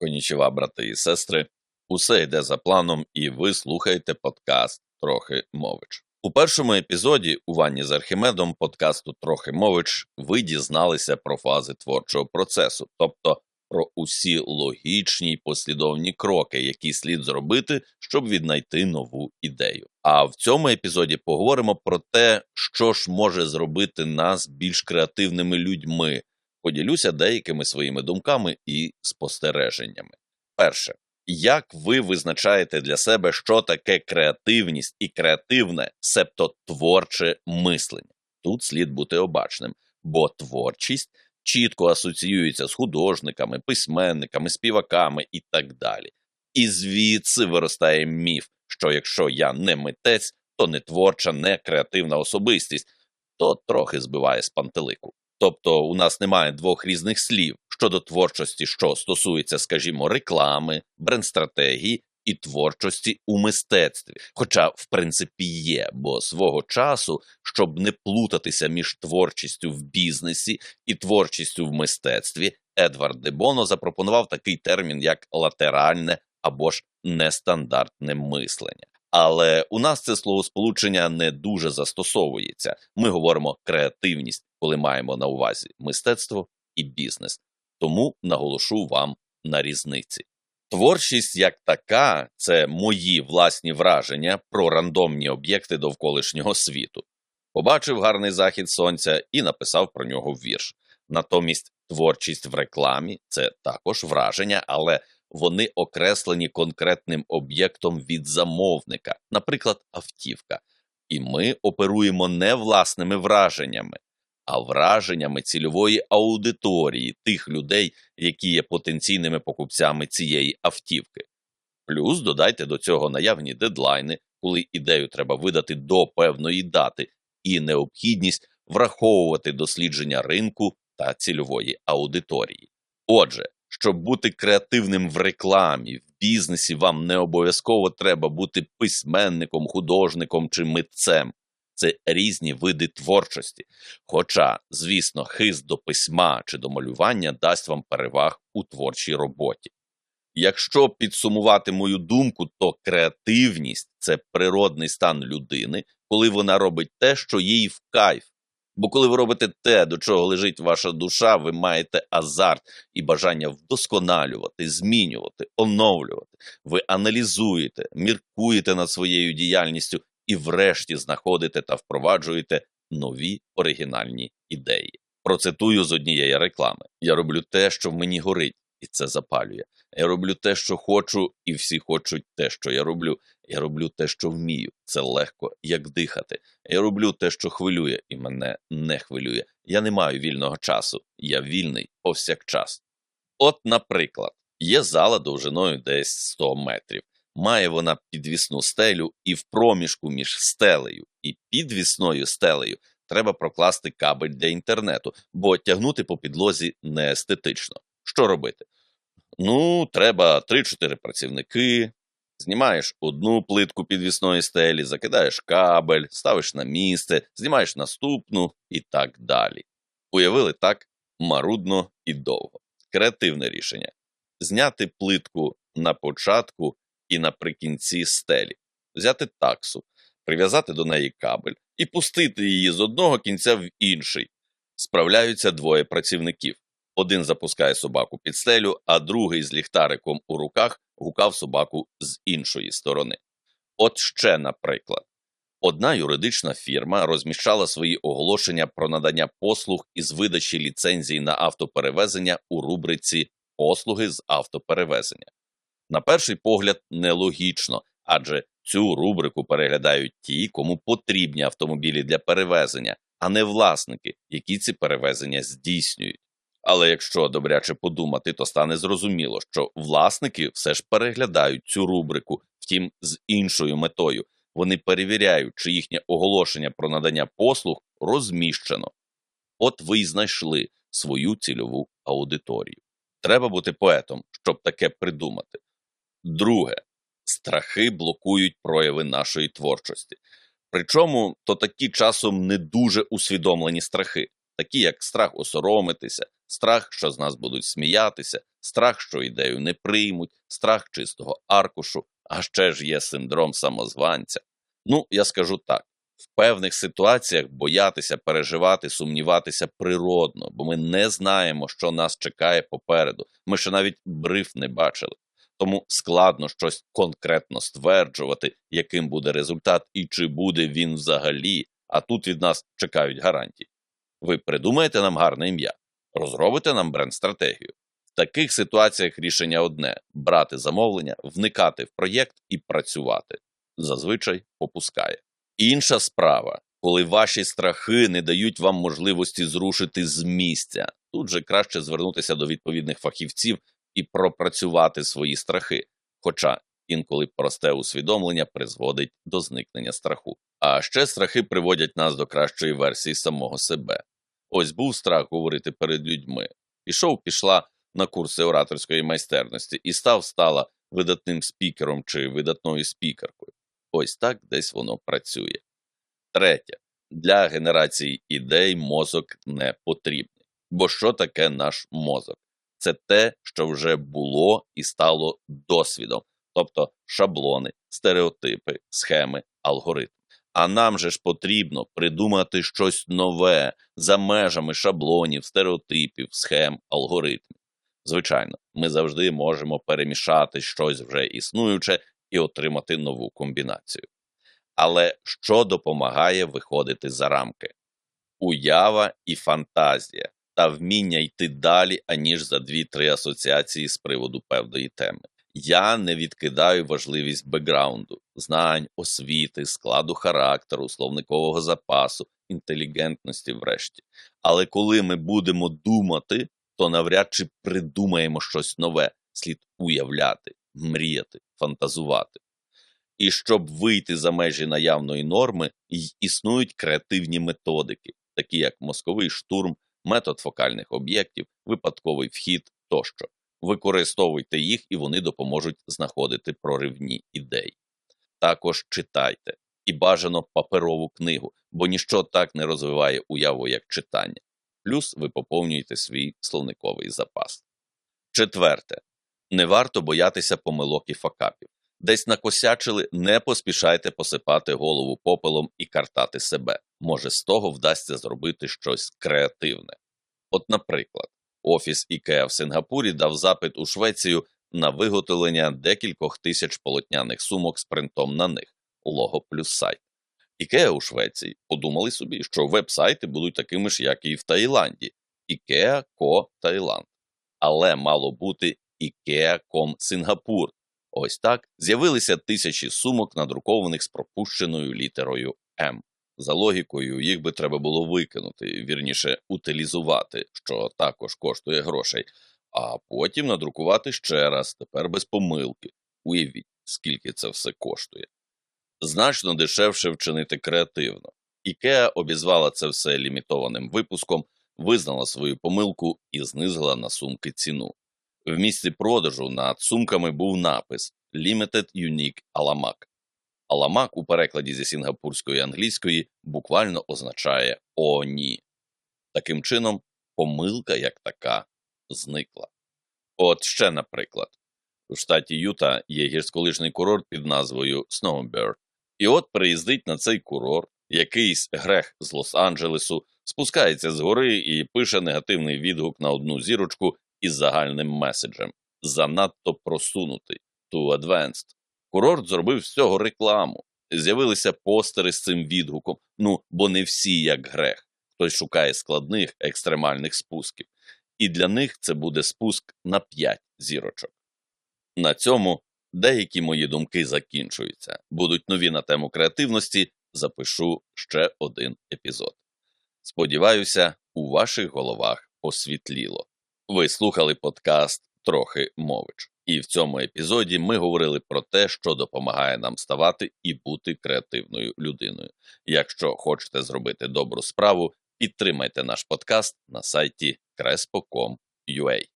Конічева, брати і сестри. Усе йде за планом, і ви слухаєте подкаст Трохи Мович. У першому епізоді у ванні з Архімедом подкасту Трохи Мович ви дізналися про фази творчого процесу, тобто про усі логічні й послідовні кроки, які слід зробити, щоб віднайти нову ідею. А в цьому епізоді поговоримо про те, що ж може зробити нас більш креативними людьми. Поділюся деякими своїми думками і спостереженнями. Перше, як ви визначаєте для себе, що таке креативність і креативне, себто творче мислення? Тут слід бути обачним, бо творчість чітко асоціюється з художниками, письменниками, співаками і так далі. І звідси виростає міф, що якщо я не митець, то не творча, не креативна особистість, то трохи збиває з пантелику. Тобто у нас немає двох різних слів щодо творчості, що стосується, скажімо, реклами, бренд-стратегії і творчості у мистецтві. Хоча, в принципі, є, бо свого часу, щоб не плутатися між творчістю в бізнесі і творчістю в мистецтві, Едвард де Боно запропонував такий термін, як латеральне або ж нестандартне мислення. Але у нас це словосполучення не дуже застосовується. Ми говоримо креативність, коли маємо на увазі мистецтво і бізнес. Тому наголошу вам на різниці. Творчість як така це мої власні враження про рандомні об'єкти довколишнього світу. Побачив гарний захід сонця і написав про нього вірш. Натомість творчість в рекламі це також враження, але вони окреслені конкретним об'єктом від замовника, наприклад, автівка. І ми оперуємо не власними враженнями, а враженнями цільової аудиторії тих людей, які є потенційними покупцями цієї автівки. Плюс додайте до цього наявні дедлайни, коли ідею треба видати до певної дати, і необхідність враховувати дослідження ринку та цільової аудиторії. Отже, щоб бути креативним в рекламі, в бізнесі вам не обов'язково треба бути письменником, художником чи митцем. Це різні види творчості. Хоча, звісно, хист до письма чи до малювання дасть вам переваг у творчій роботі. Якщо підсумувати мою думку, то креативність це природний стан людини, коли вона робить те, що їй в кайф. Бо коли ви робите те, до чого лежить ваша душа, ви маєте азарт і бажання вдосконалювати, змінювати, оновлювати. Ви аналізуєте, міркуєте над своєю діяльністю і, врешті, знаходите та впроваджуєте нові оригінальні ідеї. Процитую з однієї реклами: я роблю те, що в мені горить, і це запалює. Я роблю те, що хочу, і всі хочуть те, що я роблю. Я роблю те, що вмію. Це легко, як дихати. Я роблю те, що хвилює, і мене не хвилює. Я не маю вільного часу. Я вільний повсякчас. От, наприклад, є зала довжиною десь 100 метрів. Має вона підвісну стелю, і в проміжку між стелею і підвісною стелею треба прокласти кабель для інтернету, бо тягнути по підлозі не естетично. Що робити? Ну, треба 3-4 працівники. Знімаєш одну плитку підвісної стелі, закидаєш кабель, ставиш на місце, знімаєш наступну і так далі. Уявили так марудно і довго. Креативне рішення зняти плитку на початку і наприкінці стелі, взяти таксу, прив'язати до неї кабель і пустити її з одного кінця в інший. Справляються двоє працівників. Один запускає собаку під стелю, а другий з ліхтариком у руках гукав собаку з іншої сторони. От ще, наприклад, одна юридична фірма розміщала свої оголошення про надання послуг із видачі ліцензій на автоперевезення у рубриці Послуги з автоперевезення. На перший погляд, нелогічно, адже цю рубрику переглядають ті, кому потрібні автомобілі для перевезення, а не власники, які ці перевезення здійснюють. Але якщо добряче подумати, то стане зрозуміло, що власники все ж переглядають цю рубрику, втім, з іншою метою. Вони перевіряють, чи їхнє оголошення про надання послуг розміщено. От ви й знайшли свою цільову аудиторію. Треба бути поетом, щоб таке придумати. Друге, страхи блокують прояви нашої творчості. Причому то такі часом не дуже усвідомлені страхи, такі як страх осоромитися, Страх, що з нас будуть сміятися, страх, що ідею не приймуть, страх чистого аркушу, а ще ж є синдром самозванця. Ну, я скажу так: в певних ситуаціях боятися, переживати, сумніватися природно, бо ми не знаємо, що нас чекає попереду. Ми ще навіть бриф не бачили. Тому складно щось конкретно стверджувати, яким буде результат і чи буде він взагалі. А тут від нас чекають гарантії. Ви придумаєте нам гарне ім'я, розробите нам бренд-стратегію. В таких ситуаціях рішення одне: брати замовлення, вникати в проєкт і працювати. Зазвичай попускає. Інша справа, коли ваші страхи не дають вам можливості зрушити з місця. Тут же краще звернутися до відповідних фахівців і пропрацювати свої страхи. Хоча інколи просте усвідомлення призводить до зникнення страху. А ще страхи приводять нас до кращої версії самого себе. Ось був страх говорити перед людьми. Пішов, пішла на курси ораторської майстерності і став стала видатним спікером чи видатною спікеркою. Ось так десь воно працює. Третє. Для генерації ідей мозок не потрібний. Бо що таке наш мозок? Це те, що вже було і стало досвідом, тобто шаблони, стереотипи, схеми, алгоритми. А нам же ж потрібно придумати щось нове за межами шаблонів, стереотипів, схем, алгоритмів. Звичайно, ми завжди можемо перемішати щось вже існуюче і отримати нову комбінацію. Але що допомагає виходити за рамки? Уява і фантазія та вміння йти далі, аніж за дві-три асоціації з приводу певної теми. Я не відкидаю важливість бекграунду, знань, освіти, складу характеру, словникового запасу, інтелігентності, врешті. Але коли ми будемо думати, то навряд чи придумаємо щось нове, слід уявляти, мріяти, фантазувати. І щоб вийти за межі наявної норми, існують креативні методики, такі як мозковий штурм, метод фокальних об'єктів, випадковий вхід тощо. Використовуйте їх, і вони допоможуть знаходити проривні ідеї. Також читайте і бажано паперову книгу, бо ніщо так не розвиває уяву як читання. Плюс ви поповнюєте свій словниковий запас. Четверте. Не варто боятися помилок і факапів. Десь накосячили, не поспішайте посипати голову попелом і картати себе. Може, з того вдасться зробити щось креативне. От, наприклад, офіс IKEA в Сингапурі дав запит у Швецію на виготовлення декількох тисяч полотняних сумок з принтом на них, лого плюс сайт. IKEA у Швеції подумали собі, що веб-сайти будуть такими ж, як і в Таїланді IKEA Co Таїланд. Але мало бути IKEA.com Сингапур. Ось так з'явилися тисячі сумок, надрукованих з пропущеною літерою М. За логікою, їх би треба було викинути, вірніше утилізувати, що також коштує грошей, а потім надрукувати ще раз, тепер без помилки. Уявіть, скільки це все коштує. Значно дешевше вчинити креативно. Ікеа обізвала це все лімітованим випуском, визнала свою помилку і знизила на сумки ціну. В місці продажу над сумками був напис Limited Unique Alamak. Аламак у перекладі зі сінгапурської англійської буквально означає «О, ні». Таким чином, помилка як така зникла. От ще, наприклад, у штаті Юта є гірськолижний курорт під назвою Snowbird. І от приїздить на цей курорт якийсь грех з Лос-Анджелесу, спускається з гори і пише негативний відгук на одну зірочку із загальним меседжем занадто просунутий, too advanced. Курорт зробив з цього рекламу. З'явилися постери з цим відгуком. Ну, бо не всі як грех. Хтось шукає складних екстремальних спусків. І для них це буде спуск на 5 зірочок. На цьому деякі мої думки закінчуються. Будуть нові на тему креативності. Запишу ще один епізод. Сподіваюся, у ваших головах посвітліло. Ви слухали подкаст Трохи мович. І в цьому епізоді ми говорили про те, що допомагає нам ставати і бути креативною людиною. Якщо хочете зробити добру справу, підтримайте наш подкаст на сайті crespo.com.ua.